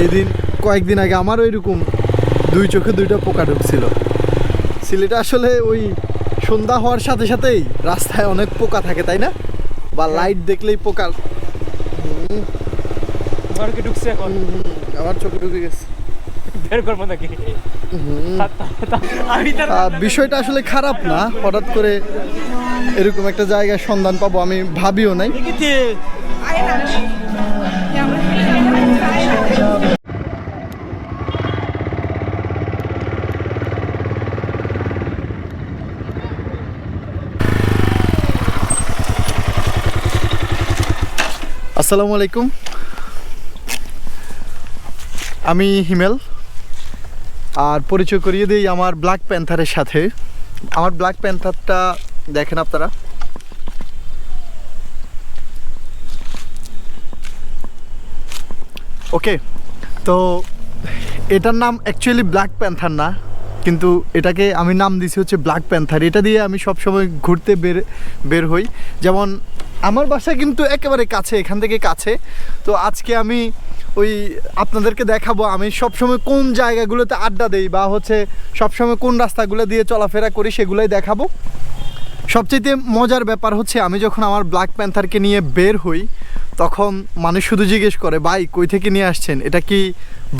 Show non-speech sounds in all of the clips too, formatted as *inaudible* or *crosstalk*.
এই দিন কয়েকদিন আগে আমারও এরকম দুই চোখে দুইটা পোকা ঢুকছিল। সিলেটে আসলে ওই সন্ধ্যা হওয়ার সাথে সাথেই রাস্তায় অনেক পোকা থাকে তাই না? বা লাইট দেখলেই পোকা। ঘর ঢুকছে এখন? আমার চোখে ঢুকে গেছে। বের করব নাকি? আমি তার আহ, বিষয়টা আসলে খারাপ না। হঠাৎ করে এরকম একটা জায়গায় সন্ধান পাবো আমি ভাবিও নাই। আসসালামু আলাইকুম। আমি হিমেল। আর পরিচয় করিয়ে দিই আমার ব্ল্যাক প্যান্থারের সাথে। আমার ব্ল্যাক প্যান্থারটা দেখেন আপনারা। ওকে তো এটার নাম অ্যাকচুয়ালি ব্ল্যাক প্যান্থার না, কিন্তু এটাকে আমি নাম দিছি হচ্ছে ব্ল্যাক প্যান্থার এটা দিয়ে আমি সবসময় ঘুরতে বের বের হই। যেমন আমার বাসা কিন্তু একেবারে কাছে, এখান থেকে কাছে। তো আজকে আমি ওই আপনাদেরকে দেখাবো, আমি সবসময় কোন জায়গাগুলোতে আড্ডা দেই বা হচ্ছে সবসময় কোন রাস্তাগুলো দিয়ে চলাফেরা করি সেগুলোই দেখাবো। সবচেয়ে মজার ব্যাপার হচ্ছে, আমি যখন আমার ব্ল্যাক প্যান্থারকে নিয়ে বের হই তখন মানুষ শুধু জিজ্ঞেস করে, ভাই, কই থেকে নিয়ে আসছেন? এটা কি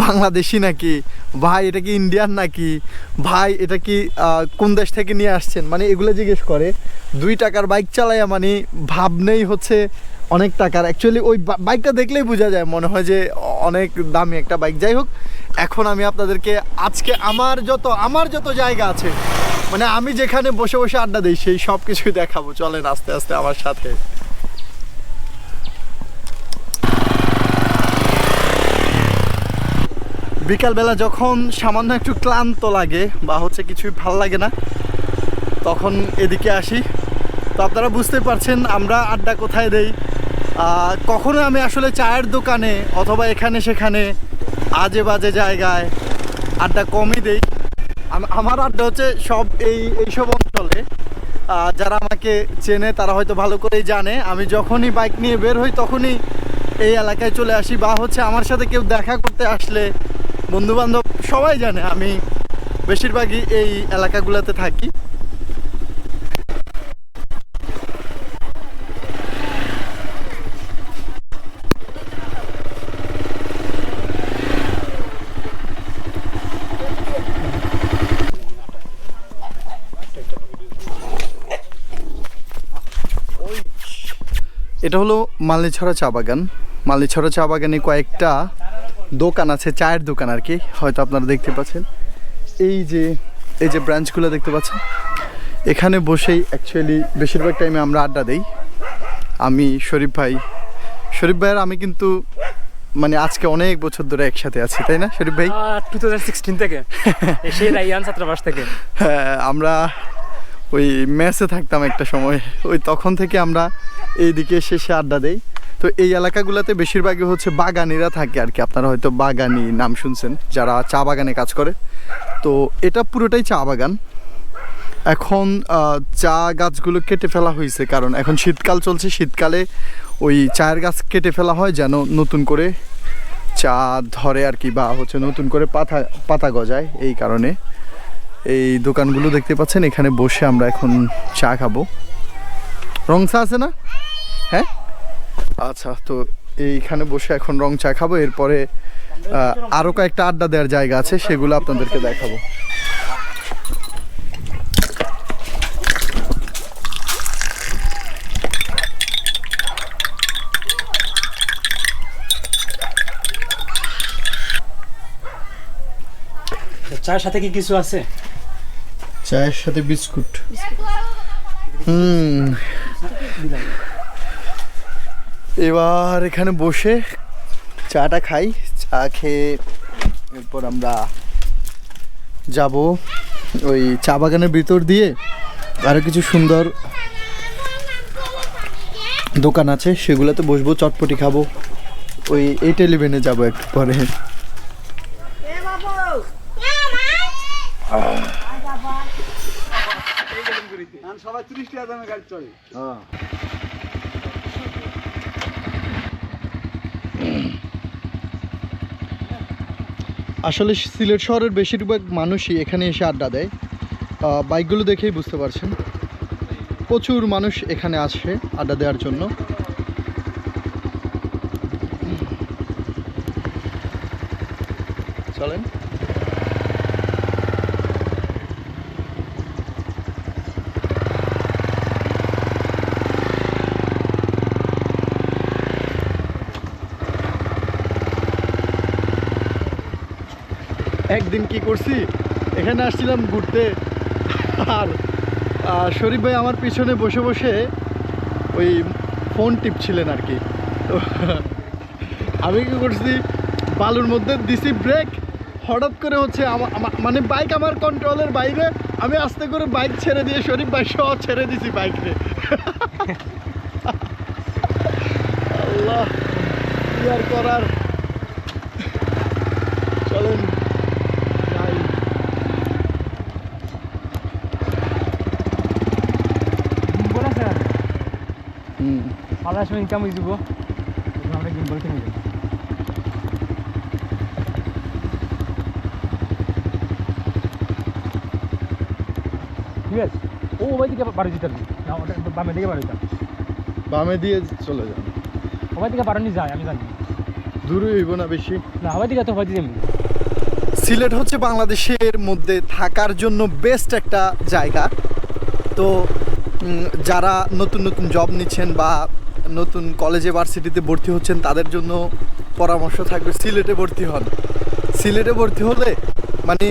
বাংলাদেশি নাকি? ভাই, এটা কি ইন্ডিয়ান নাকি? ভাই, এটা কি কোন দেশ থেকে নিয়ে আসছেন? মানে এগুলো জিজ্ঞেস করে। দুই টাকার বাইক চালাইয়া মানে ভাবনেই হচ্ছে অনেক টাকার অ্যাকচুয়ালি ওই বাইকটা দেখলেই বোঝা যায়, মনে হয় যে অনেক দামি একটা বাইক। যাই হোক, এখন আমি আপনাদেরকে আজকে আমার যত আমার যত জায়গা আছে মানে আমি যেখানে বসে বসে আড্ডা দিই, সেই সব কিছুই দেখাবো। চলেন আস্তে আস্তে আমার সাথে। বিকালবেলা যখন সামান্য একটু ক্লান্ত লাগে বা হচ্ছে কিছুই ভালো লাগে না, তখন এদিকে আসি। তো আপনারা বুঝতে পারছেন আমরা আড্ডা কোথায় দেই। কখনো আমি আসলে চায়ের দোকানে অথবা এখানে সেখানে আজে বাজে জায়গায় আড্ডা কমই দেই। আমার আড্ডা হচ্ছে সব এই, এইসব অঞ্চলে। যারা আমাকে চেনে তারা হয়তো ভালো করেই জানে। আমি যখনই বাইক নিয়ে বের হই তখনই এই এলাকায় চলে আসি বা হচ্ছে আমার সাথে কেউ দেখা করতে আসলে বন্ধু বান্ধব সবাই জানে, আমি বেশিরভাগই এই এলাকাগুলোতে থাকি। এটা হলো মালনিছড়া চা বাগান। মালিছড়া চা বাগানে কয়েকটা দোকান আছে চায়ের দোকান আর কি হয়তো আপনারা দেখতে পাচ্ছেন। এই যে এই যে ব্রাঞ্চগুলো দেখতে পাচ্ছেন এখানে বসেই অ্যাকচুয়ালি বেশিরভাগ টাইমে আমরা আড্ডা দেই। আমি শরীফ ভাই শরীফ ভাইয়ের আমি কিন্তু মানে আজকে অনেক বছর ধরে একসাথে আছি তাই না শরীফ ভাই? টু থাউজেন্ড সিক্সটিন থেকে। *laughs* সেই রাইয়ান ছাত্রাবাস থেকে। হ্যাঁ আমরা ওই ম্যাচে থাকতাম একটা সময় ওই তখন থেকে আমরা এইদিকে এসে এসে আড্ডা দেই। তো এই এলাকাগুলোতে বেশিরভাগই হচ্ছে বাগানিরা থাকে আর কি। আপনারা হয়তো বাগানি নাম শুনছেন, যারা চা বাগানে কাজ করে। তো এটা পুরোটাই চা বাগান। এখন চা গাছগুলো কেটে ফেলা হয়েছে কারণ এখন শীতকাল চলছে। শীতকালে ওই চায়ের গাছ কেটে ফেলা হয় যেন নতুন করে চা ধরে আর কি, বা হচ্ছে নতুন করে পাতা পাতা গজায় এই কারণে। এই দোকানগুলো দেখতে পাচ্ছেন, এখানে বসে আমরা এখন চা খাব। রং চা আছে না? হ্যাঁ? আচ্ছা তো এইখানে বসে এখন রং চা খাব এরপরে আহ, আরও কয়েকটা আড্ডা দেওয়ার জায়গা আছে সেগুলো আপনাদেরকে দেখাবো। চায়ের সাথে কি কিছু আছে? চায়ের সাথে বিস্কুট। হুম। এবার এখানে বসে চাটা খাই চা খেয়ে এরপর আমরা যাব ওই চা বাগানের ভিতর দিয়ে। আরও কিছু সুন্দর দোকান আছে সেগুলোতে বসবো চটপটি খাব। ওই এই টেলিভেনে যাব একটু পরে সবাই ত্রিশ টাকা দামে গাড়ি চলে। আসলে সিলেট শহরের বেশিরভাগ মানুষই এখানে এসে আড্ডা দেয়। বাইকগুলো দেখেই বুঝতে পারছেন। প্রচুর মানুষ এখানে আসে আড্ডা দেওয়ার জন্য। চলেন। একদিন কি করছি? এখানে আসছিলাম ঘুরতে। আর শরীফ ভাই আমার পিছনে বসে বসে ওই ফোন টিপছিলেন আর কি। তো আমি কি করছি? বালুর মধ্যে দিছি ব্রেক হঠাৎ করে হচ্ছে মানে বাইক আমার কন্ট্রোলের বাইরে। আমি আস্তে করে বাইক ছেড়ে দিয়ে শরীফ ভাই সহ ছেড়ে দিছি বাইককে *laughs* আল্লাহ কি আর করার চলেন যাই গিম্বল আছে আর হুম পালার সময় হয়ে যাব আমরা গিম্বল কিনে দেবো। ঠিক আছে? ও ওই দিকে বারো যেতাম না ওটা বামের দিকে বারো যেতাম বামে দিয়ে চলে যান ওই দিকে বারো নিয়ে যায় আমি জানি। দূরে হইব না বেশি। না ওই দিকে তো ওই দিকে সিলেট হচ্ছে বাংলাদেশের মধ্যে থাকার জন্য বেস্ট একটা জায়গা। তো যারা নতুন নতুন জব নিচ্ছেন বা নতুন কলেজে ভার্সিটিতে ভর্তি হচ্ছেন, তাদের জন্য পরামর্শ থাকবে, সিলেটে ভর্তি হন। সিলেটে ভর্তি হলে মানে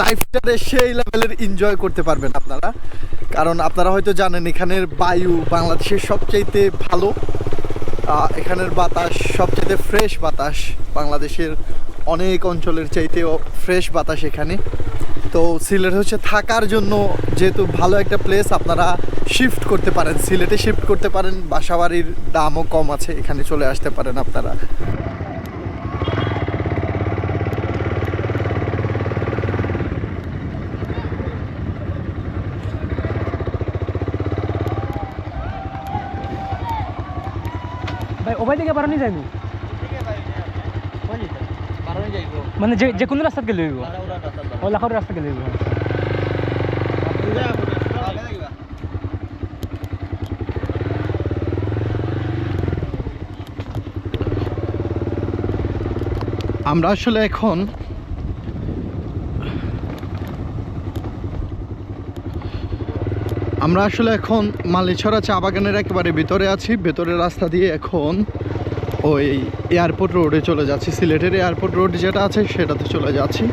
লাইফটাতে সেই লেভেলের এনজয় করতে পারবেন আপনারা। কারণ আপনারা হয়তো জানেন, এখানের বায়ু বাংলাদেশের সবচাইতে ভালো। এখানের বাতাস সবচেয়ে ফ্রেশ বাতাস বাংলাদেশের অনেক অঞ্চলের চাইতেও ফ্রেশ বাতাস এখানে। তো সিলেট হচ্ছে থাকার জন্য যেহেতু ভালো একটা প্লেস আপনারা শিফট করতে পারেন। সিলেটে শিফট করতে পারেন বাসাবাড়ির দামও কম আছে এখানে চলে আসতে পারেন আপনারা। বারো নিয়ে মানে যে যে কোনো রাস্তাত গেলে হইব? আমরা আসলে এখন আমরা আসলে এখন মালিছড়া চা বাগানের একেবারে ভিতরে আছি। ভেতরের রাস্তা দিয়ে এখন ওই এয়ারপোর্ট রোডে চলে যাচ্ছি। সিলেটের এয়ারপোর্ট রোড যেটা আছে সেটাতে চলে যাচ্ছি।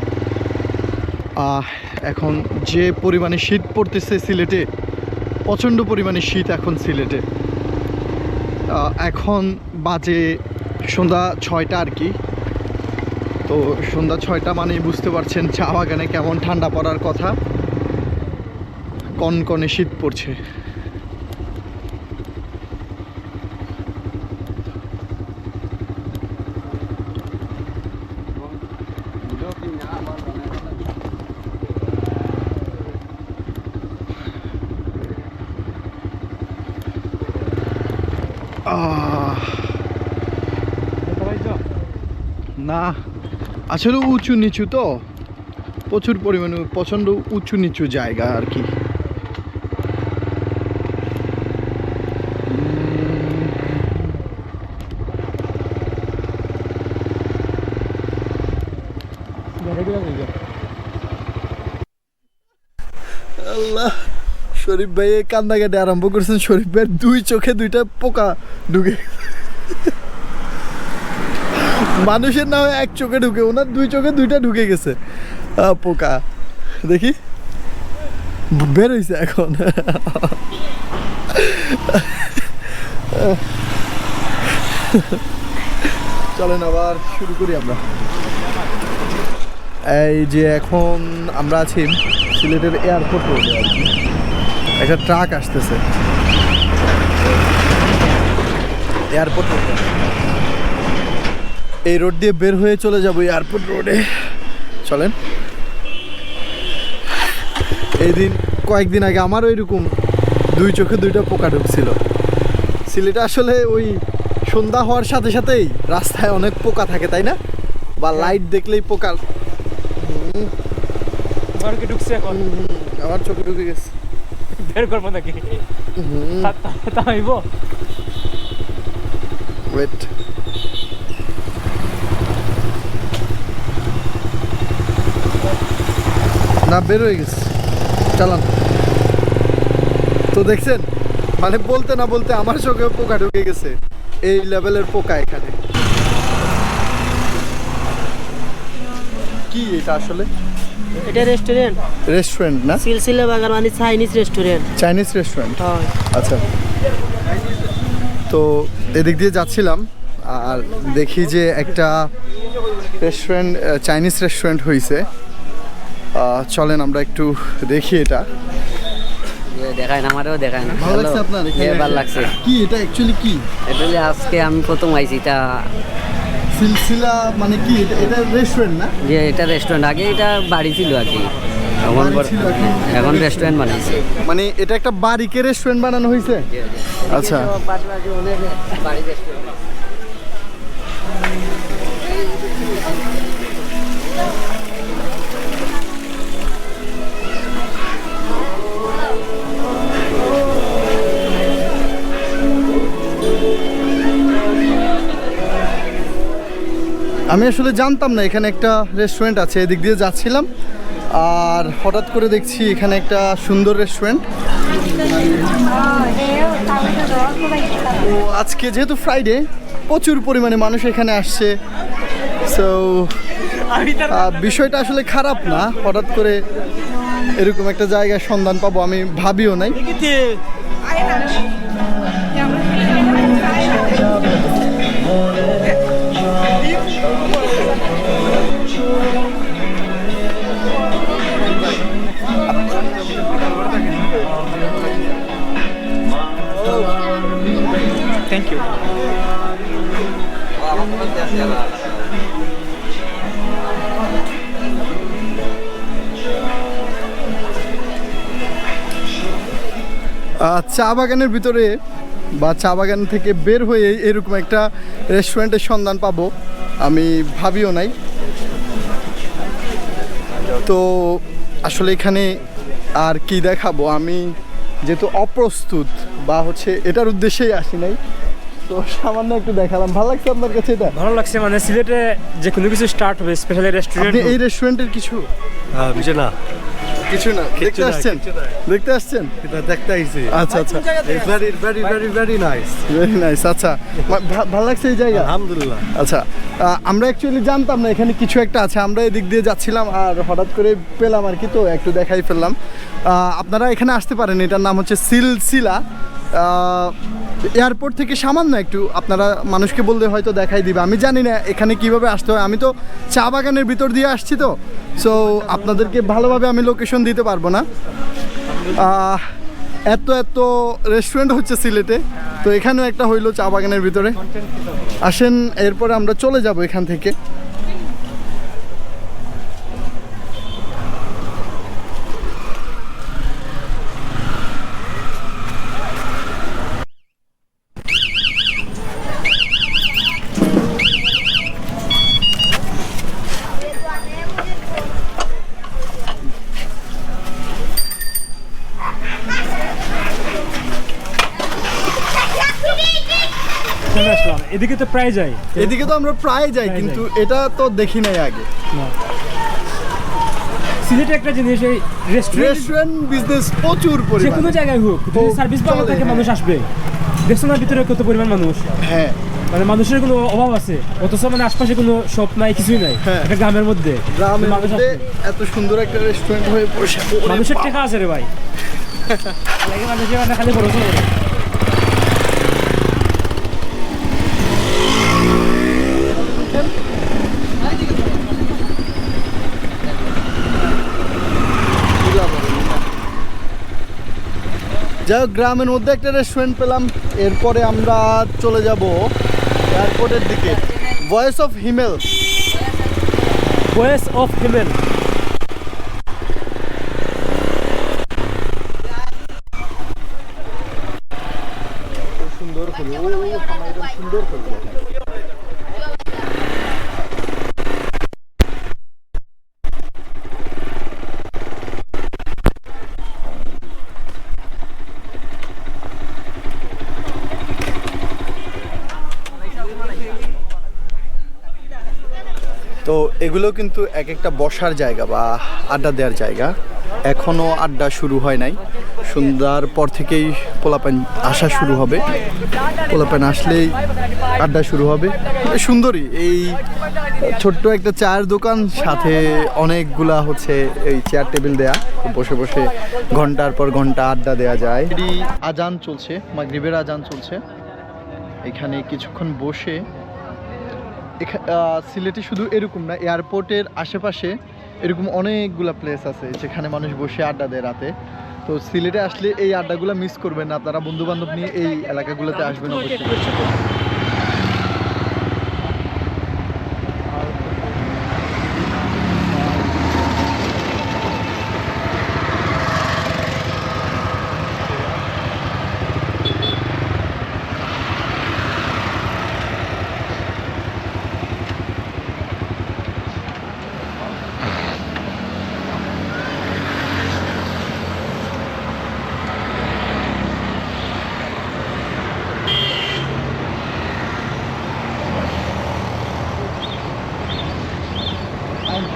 এখন যে পরিমাণে শীত পড়তেছে সিলেটে, প্রচণ্ড পরিমাণে শীত এখন সিলেটে। এখন বাজে সন্ধ্যা ছয়টা আর কি। তো সন্ধ্যা ছয়টা মানে বুঝতে পারছেন চা বাগানে কেমন ঠান্ডা পড়ার কথা। কনকনে শীত পড়ছে আহ দেখতে পাইছো না আসলে উঁচু নিচু তো? প্রচুর পরিমাণে প্রচণ্ড উঁচু নিচু জায়গা আর কি। আল্লাহ, শরীফ ভাই এই কান্নাকাটি আরম্ভ করছেন। শরীফ ভাইয়ের দুই চোখে দুইটা পোকা ঢুকে। মানুষের না হয় এক চোখে ঢুকে, ওনার দুই চোখে দুইটা ঢুকে গেছে। পোকা। দেখি। বের হয়েছে এখন। চলেন আবার শুরু করি আমরা। এই যে এখন আমরা আছি সিলেটের এয়ারপোর্ট রোডে আর কি। একটা ট্রাক আসতেছে। এয়ারপোর্ট রোডে। এই রোড দিয়ে বের হয়ে চলে যাব এয়ারপোর্ট রোডে চলেন। এই দিন কয়েকদিন আগে আমারও এরকম দুই চোখে দুইটা পোকা ঢুকছিল। সিলেটে আসলে ওই সন্ধ্যা হওয়ার সাথে সাথেই রাস্তায় অনেক পোকা থাকে তাই না? বা লাইট দেখলেই পোকা ঢুকছে এখন? আমার চোখে ঢুকে গেছে। বের করব নাকি? তা- তা- তা ওয়েট না বের হয়ে গেছে। চালান। তো দেখছেন মানে বলতে না বলতে আমার চোখে পোকা ঢুকে গেছে এই লেভেলের পোকা এখানে। কি এটা আসলে? এটা রেস্টুরেন্ট রেস্টুরেন্ট না? সিলসিলা বাগান মানে চাইনিজ রেস্টুরেন্ট চাইনিজ রেস্টুরেন্ট হয়। আচ্ছা। তো এদিক দিয়ে যাচ্ছিলাম আর দেখি যে একটা রেস্টুরেন্ট চাইনিজ রেস্টুরেন্ট হয়েছে চলেন আমরা একটু দেখি এটা। দেখায় না আমারও দেখায় না। ভালো লাগছে আপনার এখানে? হ্যাঁ, ভালো লাগছে। কি এটা অ্যাকচুয়ালি কি? এটা আজকে আমি প্রথম আইছি এটা সিলসিলা মানে কি? এটা এটা রেস্টুরেন্ট না? যে এটা রেস্টুরেন্ট আগে এটা বাড়ি ছিল আর কি। এখন? এখন রেস্টুরেন্ট বানাইছে। মানে এটা একটা বাড়িকে রেস্টুরেন্ট বানানো হয়েছে? আচ্ছা। বাড়ি আমি আসলে জানতাম না, এখানে একটা রেস্টুরেন্ট আছে, এদিক দিয়ে যাচ্ছিলাম। আর হঠাৎ করে দেখছি এখানে একটা সুন্দর রেস্টুরেন্ট আজকে যেহেতু ফ্রাইডে প্রচুর পরিমাণে মানুষ এখানে আসছে। সো বিষয়টা আসলে খারাপ না। হঠাৎ করে এরকম একটা জায়গায় সন্ধান পাবো, আমি ভাবিও নাই। থ্যাংক ইউ চা বাগানের ভিতরে বা চা বাগান থেকে বের হয়ে এরকম একটা রেস্টুরেন্টের সন্ধান পাবো, আমি ভাবিও নাই। তো আসলে এখানে আর কি দেখাবো? আমি যেহেতু অপ্রস্তুত বা হচ্ছে এটার উদ্দেশ্যেই আসি নাই তো সামান্য একটু দেখালাম। ভালো লাগছে আপনার কাছে এটা? ভালো লাগছে মানে সিলেটে যে কোনো কিছু স্টার্ট হবে স্পেশালি রেস্টুরেন্ট এই রেস্টুরেন্টের কিছু? হ্যাঁ বুঝে না। কিছু না দেখতে আসছেন? দেখতে আসছেন? এটা দেখতে আইছি। আচ্ছা আচ্ছা। Very very very very nice very nice আচ্ছা। ভালো লাগছে এই জায়গা? আলহামদুলিল্লাহ। আচ্ছা আমরা অ্যাকচুয়ালি জানতাম না এখানে কিছু একটা আছে। আমরা এদিক দিয়ে যাচ্ছিলাম আর হঠাৎ করে পেলাম আর কি তো একটু দেখাই ফেললাম। আপনারা এখানে আসতে পারেন এটার নাম হচ্ছে সিলসিলা। এয়ারপোর্ট থেকে সামান্য একটু আপনারা মানুষকে বললে হয়তো দেখাই দিবে। আমি জানি না এখানে কীভাবে আসতে হয়। আমি তো চা বাগানের ভিতর দিয়ে আসছি তো। সো আপনাদেরকে ভালোভাবে আমি লোকেশন দিতে পারব না। এত এত রেস্টুরেন্ট হচ্ছে সিলেটে। তো এখানেও একটা হইল চা বাগানের ভিতরে। আসেন, এরপরে আমরা চলে যাব এখান থেকে চলে আসলাম এদিকে তো প্রায় যাই। এদিকে তো আমরা প্রায় যাই কিন্তু এটা তো দেখি নাই আগে। সিলেটে একটা জিনিস এই রেস্টুরেন্ট বিজনেস প্রচুর যে কোনো জায়গায় হোক যদি সার্ভিস ভালো থাকে। মানুষ আসবে। না ভিতরে কত পরিমাণ মানুষ? হ্যাঁ। মানে মানুষের কোনো অভাব আছে? অথচ মানে আশপাশে কোনো শপ নাই কিছুই নাই। হ্যাঁ। একটা গ্রামের মধ্যে। গ্রামের মধ্যে এত সুন্দর একটা রেস্টুরেন্ট হয়ে ওরে মানুষের। টেকা আছে রে ভাই। *laughs* লাগে মানুষের মানে খালি ভরসা করে। যাই হোক গ্রামের মধ্যে একটা রেস্টুরেন্ট পেলাম এরপরে আমরা চলে যাব এয়ারপোর্টের দিকে voice of Himel voice of Himel সুন্দর করে সুন্দর করে এগুলো কিন্তু এক একটা বসার জায়গা বা আড্ডা দেওয়ার জায়গা। এখনও আড্ডা শুরু হয় নাই। সন্ধ্যার পর থেকেই পোলাপান আসা শুরু হবে। পোলাপান আসলেই আড্ডা শুরু হবে। সুন্দরী, এই ছোট্ট একটা চায়ের দোকান, সাথে অনেকগুলা হচ্ছে এই চেয়ার টেবিল দেয়া। বসে বসে ঘণ্টার পর ঘণ্টা আড্ডা দেওয়া যায়। আজান চলছে, মাগরিবের আজান চলছে। এখানে কিছুক্ষণ বসে সিলেটে শুধু এরকম না, এয়ারপোর্টের আশেপাশে এরকম অনেকগুলো প্লেস আছে যেখানে মানুষ বসে আড্ডা দেয় রাতে। তো সিলেটে আসলে এই আড্ডাগুলো মিস করবেন না, আপনারা বন্ধুবান্ধব নিয়ে এই এলাকাগুলোতে আসবেন অবশ্যই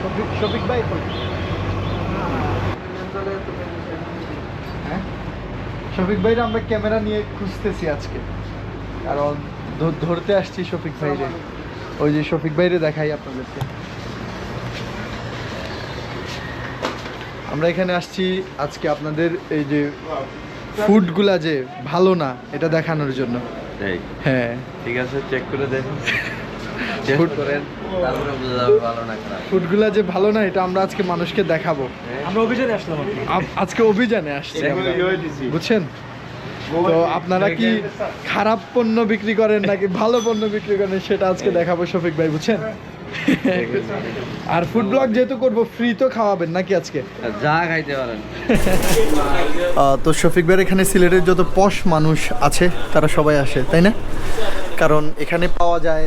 শফিক শফিক ভাই কই? হ্যাঁ? শফিক ভাইরে আমরা ক্যামেরা নিয়ে খুঁজতেছি আজকে। কারণ ধরতে আসছি শফিক ভাইরে। ওই যে শফিক ভাইরে দেখাই আপনাদেরকে। আমরা এখানে আসছি আজকে আপনাদের এই যে ফুডগুলা যে ভালো না এটা দেখানোর জন্য। হ্যাঁ। ঠিক আছে চেক করে দেখুন। *laughs* করেন তারপরে বোঝা যাবে ভালো না ফুডগুলা যে ভালো না এটা আমরা আজকে মানুষকে দেখাবো। আমরা অভিযানে আসলাম আর কি। আপ- আজকে অভিযানে আসছি বুঝছেন? তো আপনারা কি খারাপ পণ্য বিক্রি করেন নাকি ভালো পণ্য বিক্রি করেন সেটা আজকে দেখাবো শফিক ভাই বুঝছেন? আর ফুড ব্লগ যেহেতু করব ফ্রি তো খাওয়াবেন নাকি আজকে? যা খাইতে পারেন। তো শফিক ভাইয়ের এখানে সিলেটের যত পশ মানুষ আছে তারা সবাই আসে তাই না? কারণ এখানে পাওয়া যায়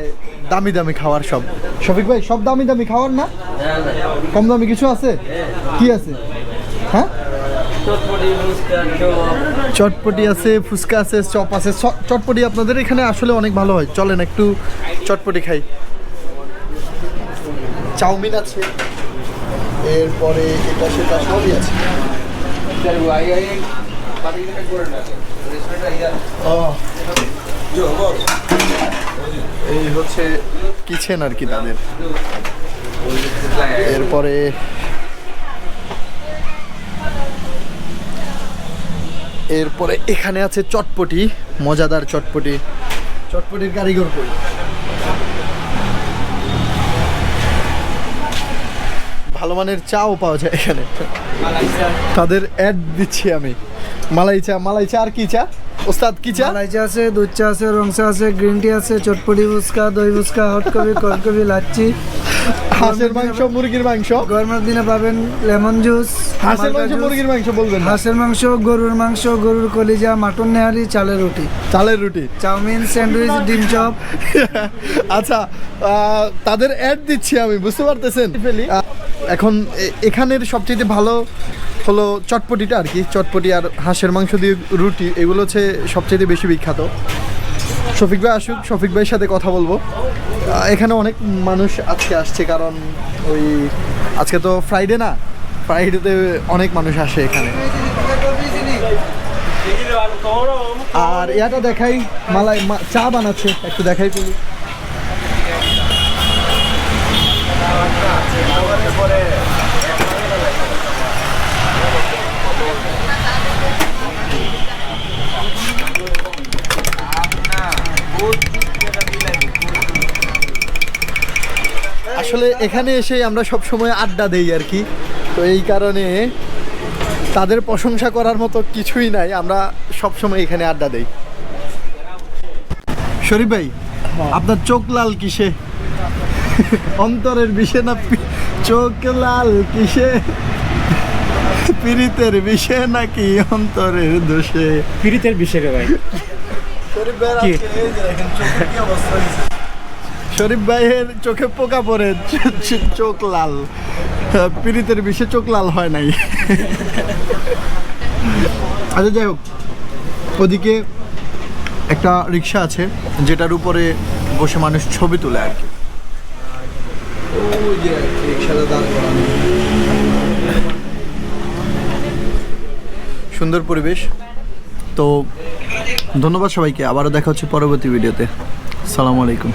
দামি দামি খাওয়ার সব। শফিক ভাই সব দামি দামি খাওয়ার না? কম দামি কিছু আছে? কি আছে? হ্যাঁ? চটপটি আছে, ফুচকা আছে, চপ আছে। চটপটি আপনাদের এখানে আসলে অনেক ভালো হয়। চলেন একটু চটপটি খাই। চাউমিন আছে। এরপরে এটা সেটা সবই আছে। এই হচ্ছে কিচেন আর কি তাদের। এরপরে এরপরে এখানে আছে চটপটি, মজাদার চটপটি। চটপটির কারিগর কই? ভালো মানের চাও পাওয়া যায় এখানে। তাদের অ্যাড দিচ্ছি আমি। মালাই চা মালাই চা আর কি চা? ওস্তাদ, কি চা? মালাই চা আছে, দুধ চা আছে, রং চা আছে গ্রিন টি আছে, চটপটি ফুচকা, দই fuchka hot coffee cold coffee, lassi. হাঁসের মাংস মুরগির মাংস। গরমের দিনে পাবেন লেমন জুস হাঁসের মাংস মুরগির মাংস বলবেন। হাঁসের মাংস গরুর মাংস গরুর কলিজা মাটন নেহারি চালের রুটি। চালের রুটি। চাউমিন স্যান্ডউইচ ডিম চপ। *laughs* আচ্ছা তাদের অ্যাড দিচ্ছি আমি বুঝতে পারতেছেন? এখন এখানের সবচেয়ে ভালো হলো চটপটিটা আর কি। চটপটি আর হাঁসের মাংস দিয়ে রুটি এগুলো হচ্ছে সবচেয়ে বেশি বিখ্যাত। শফিক ভাই আসুক, শফিক ভাইয়ের সাথে কথা বলব। এখানে অনেক মানুষ আজকে আসছে কারণ ওই আজকে তো ফ্রাইডে না ফ্রাইডেতে অনেক মানুষ আসে এখানে। আর ইয়াটা দেখাই, মালাই চা বানাচ্ছে, একটু দেখাই তুমি আসলে এখানে এসে আমরা সব সময় আড্ডা দেই আর কি। তো এই কারণে তাদের প্রশংসা করার মতো কিছুই নাই আমরা সব সময় এখানে আড্ডা দেই। শরীফ ভাই আপনার চোখ লাল কিসে? অন্তরের বিষে না চোখ লাল কিসে? পীড়িতের বিষে নাকি অন্তরের দোষে? পিরিতের বিষয়ে ভাই। শরীফ ভাইয়ের কি? এই যে দেখেন চোখে কি অবস্থা। শরীফ ভাইয়ের চোখে পোকা চ- চোখ লাল। পীড়িতের বিষে চোখ লাল হয় নাই। আচ্ছা যাই হোক। ওদিকে একটা রিক্সা আছে, যেটার উপরে বসে মানুষ ছবি তোলে আর কি। সুন্দর পরিবেশ। তো ধন্যবাদ সবাইকে। আবারও দেখা হচ্ছে পরবর্তী ভিডিওতে। সালামু আলাইকুম।